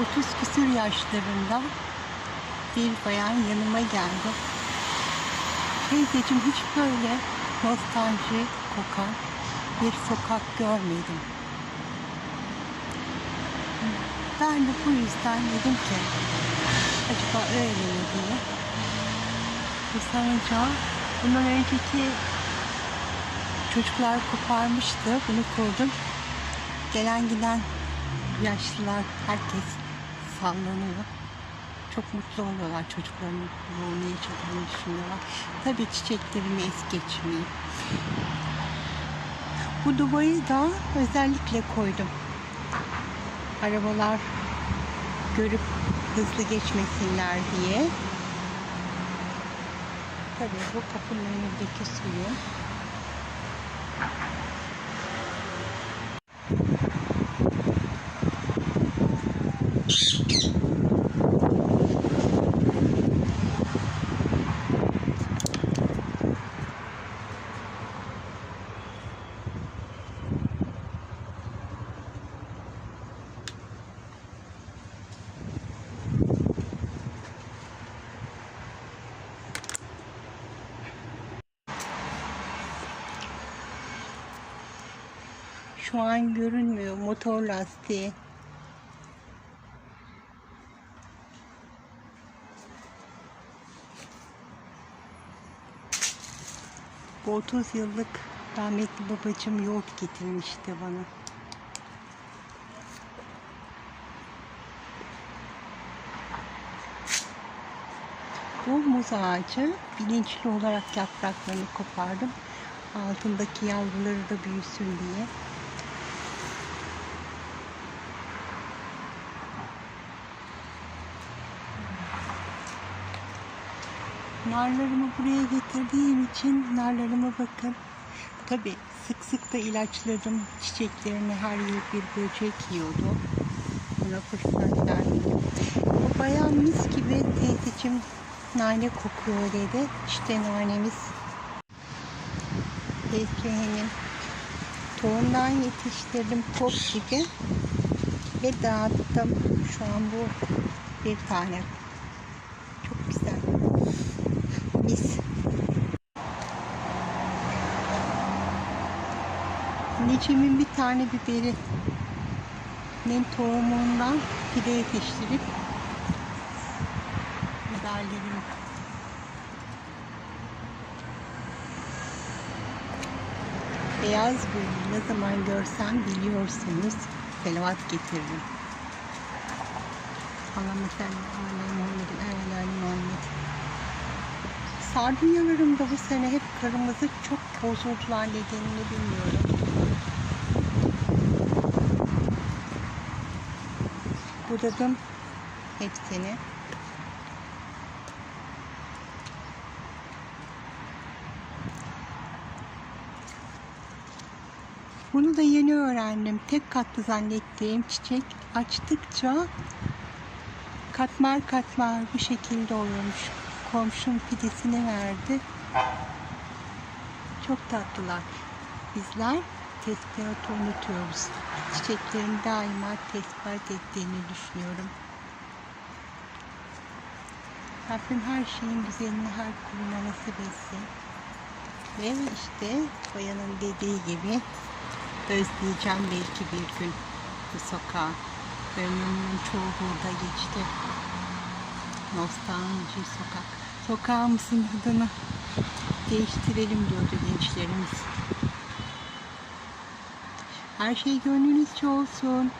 30 küsür yaşlarında bir bayan yanıma geldi. Teyzeciğim hiç böyle nostalji kokan bir sokak görmedim. Ben de bu yüzden dedim ki acaba öyle mi diye. Sanınca bundan önceki çocuklar koparmıştı. Bunu kurdum. Gelen giden yaşlılar herkes sallanıyor. Çok mutlu oluyorlar çocukların yoğun yaşadığını düşünüyorlar. Tabii çiçeklerimi es geçmeyeyim. Bu dubayı da özellikle koydum. Arabalar görüp hızlı geçmesinler diye. Tabii bu kapının önündeki suyu. Şu an görünmüyor motor lastiği. Bu 30 yıllık rahmetli babacığım yoğurt getirmişti bana. Bu muz ağacı bilinçli olarak yapraklarını kopardım. Altındaki yavruları da büyüsün diye. Narlarımı buraya getirdiğim için narlarıma bakın. Tabi sık sık da ilaçlarım çiçeklerini her yıl bir böcek yiyordu. Buna fırsat vermedim. Bu bayağı mis gibi teyzeciğim nane kokuyor dedi. İşte nanemiz. Fesleğenim. Tohumdan yetiştirdim top gibi. Ve dağıttım. Şu an bu bir tane. Çok güzel. Mis. Anneciğimin bir tane biberi nem tohumundan fide yetiştirip biberlerim beyaz gül ne zaman görsem biliyorsunuz selavat getiririm. Allah'ım sen aleyhi Muhammed'in evvelâli Muhammed. Sardunyalarım da bu sene hep kırmızı çok bozuldular nedenini bilmiyorum. Budadım hepsini. Bunu da yeni öğrendim. Tek katlı zannettiğim çiçek açtıkça katmer katmer bu şekilde oluyormuş. Komşum fidesini verdi. Çok tatlılar. Bizler tespihatı unutuyoruz. Çiçeklerin daima tespihat ettiğini düşünüyorum. Rabbim her şeyin güzelini her kuluna nasip etsin. Ve işte bayanın dediği gibi özleyeceğim belki bir gün bu sokağı. Ömrümün çoğu burada geçti. Nostalji sokak. Sokağımızın adını değiştirelim diyordu gençlerimiz. Her şey gönlünüzce olsun.